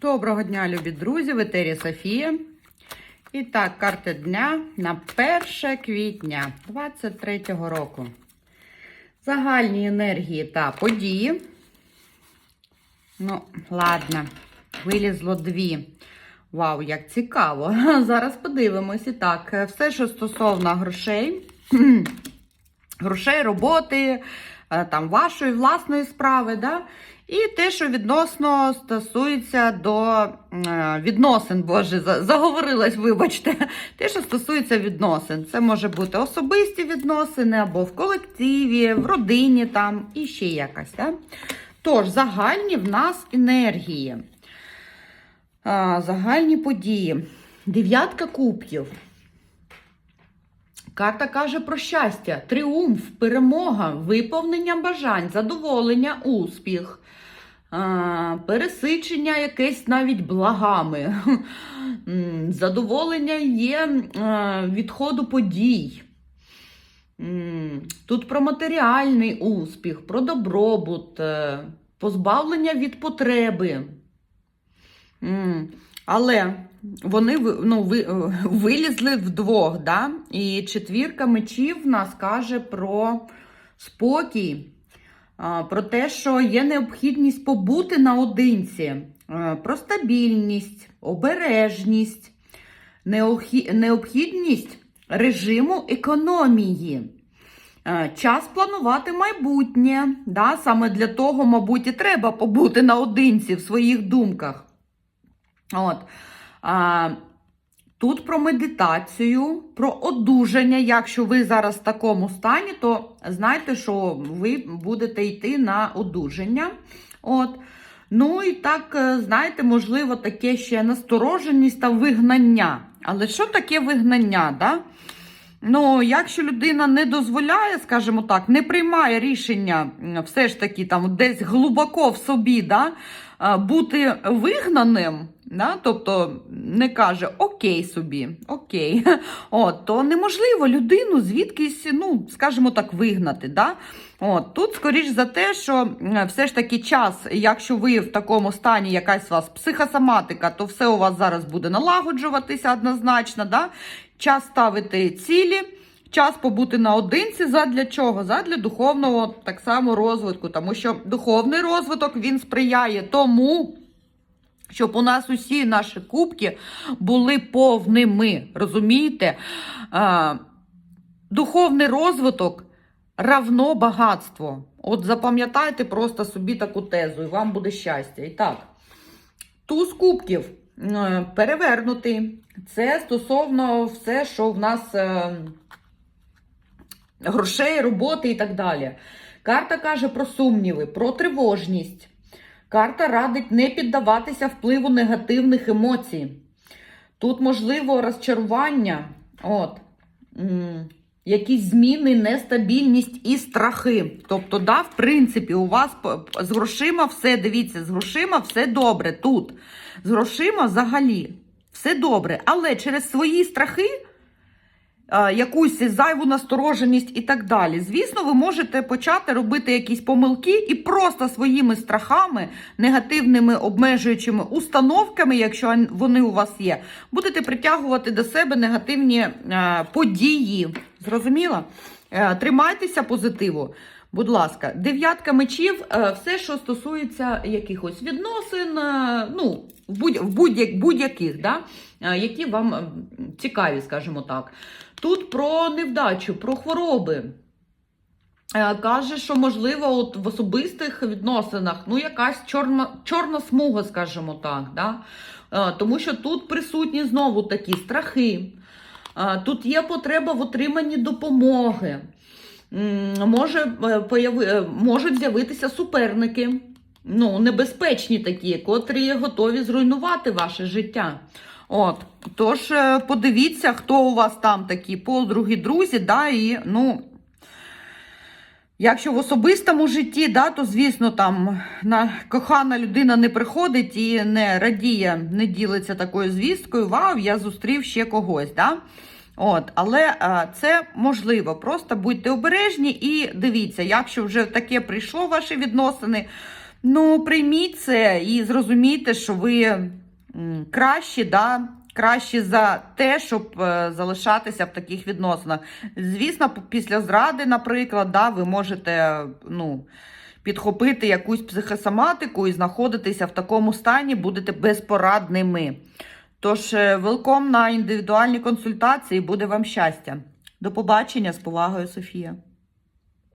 Доброго дня, любі друзі! В етері Софія. І так, карти дня на 1 квітня 23 року. Загальні енергії та події. Ну, ладно, вилізло дві. Вау, як цікаво. Зараз подивимось. І так, все, що стосовно грошей, грошей, роботи, е, там, вашої власної справи, да? І те, що відносно стосується до е, відносин, боже, за- заговорилась, вибачте, те, що стосується відносин. Це може бути особисті відносини, або в колективі, в родині там, і ще якась. Да? Тож, загальні в нас енергії. Загальні події. Дев'ятка кубків. Карта каже про щастя, тріумф, перемога, виповнення бажань, задоволення, успіх, пересичення якесь навіть благами. Задоволення є відходу подій. Тут про матеріальний успіх, про добробут, е, позбавлення від потреби. Але вони ну, е, вилізли вдвох, да? і четвірка мечів нас каже про спокій, про те, що є необхідність побути наодинці, е, про стабільність, обережність, необхідність режиму економії. Е, Час планувати майбутнє. Да? Саме для того, мабуть, і треба побути наодинці в своїх думках. От. Тут про медитацію, про одужання. Якщо ви зараз в такому стані, то знайте, що ви будете йти на одужання. От. Ну і так, е, знаєте, можливо, таке ще настороженість та вигнання. Але що таке вигнання? Да? Ну, якщо людина не дозволяє, скажімо так, не приймає рішення все ж таки там десь глибоко в собі, да, бути вигнаним, да, тобто не каже окей собі, окей, от, то неможливо людину звідкись, ну, скажімо так, вигнати. Да? От, тут, скоріш за те, що все ж таки час, якщо ви в такому стані, якась у вас психосоматика, то все у вас зараз буде налагоджуватися однозначно. Да? Час ставити цілі, час побути наодинці. Задля чого? Задля духовного так само розвитку. Тому що духовний розвиток він сприяє тому, щоб у нас усі наші кубки були повними. Розумієте? Духовний розвиток равно багатство. От запам'ятайте просто собі таку тезу, і вам буде щастя. І так, туз кубків е, перевернутий. Це стосовно все, що в нас е, грошей, роботи і так далі. Карта каже про сумніви, про тривожність. Карта радить не піддаватися впливу негативних емоцій. Тут можливо розчарування, от, якісь зміни, нестабільність і страхи. Тобто, да, в принципі, у вас з грошима все, дивіться, з грошима все добре тут. З грошима взагалі все добре. Але через свої страхи, якусь зайву настороженість і так далі. Звісно, ви можете почати робити якісь помилки і просто своїми страхами, негативними обмежуючими установками, якщо вони у вас є, будете притягувати до себе негативні е, події. Зрозуміло? Е, Тримайтеся позитиву. Будь ласка, дев'ятка мечів, е, все, що стосується якихось відносин, е, ну, в будь- в будь-як- будь-яких, да, е, які вам е, цікаві, скажімо так. Тут про невдачу, про хвороби. Е, Каже, що можливо, от в особистих відносинах ну, якась чорна, чорна смуга, скажімо так. Да? Е, Тому що тут присутні знову такі страхи. Е, Тут є потреба в отриманні допомоги. Може, можуть з'явитися суперники, ну, небезпечні такі, котрі готові зруйнувати ваше життя. От, тож е, подивіться, хто у вас там такі подруги, друзі, да, і ну. Якщо в особистому житті, да, то звісно, там на кохана людина не приходить і не радіє, не ділиться такою звісткою. Вау, я зустрів ще когось. Да? От, але а, це можливо. Просто будьте обережні і дивіться, якщо вже таке прийшло ваші відносини, Ну, прийміть це і зрозумійте, що ви кращі, да? кращі за те, щоб е, залишатися в таких відносинах. Звісно, після зради, наприклад, да, ви можете ну, підхопити якусь психосоматику і знаходитися в такому стані, будете безпорадними. Тож, велком на індивідуальні консультації, буде вам щастя. До побачення з повагою, Софія.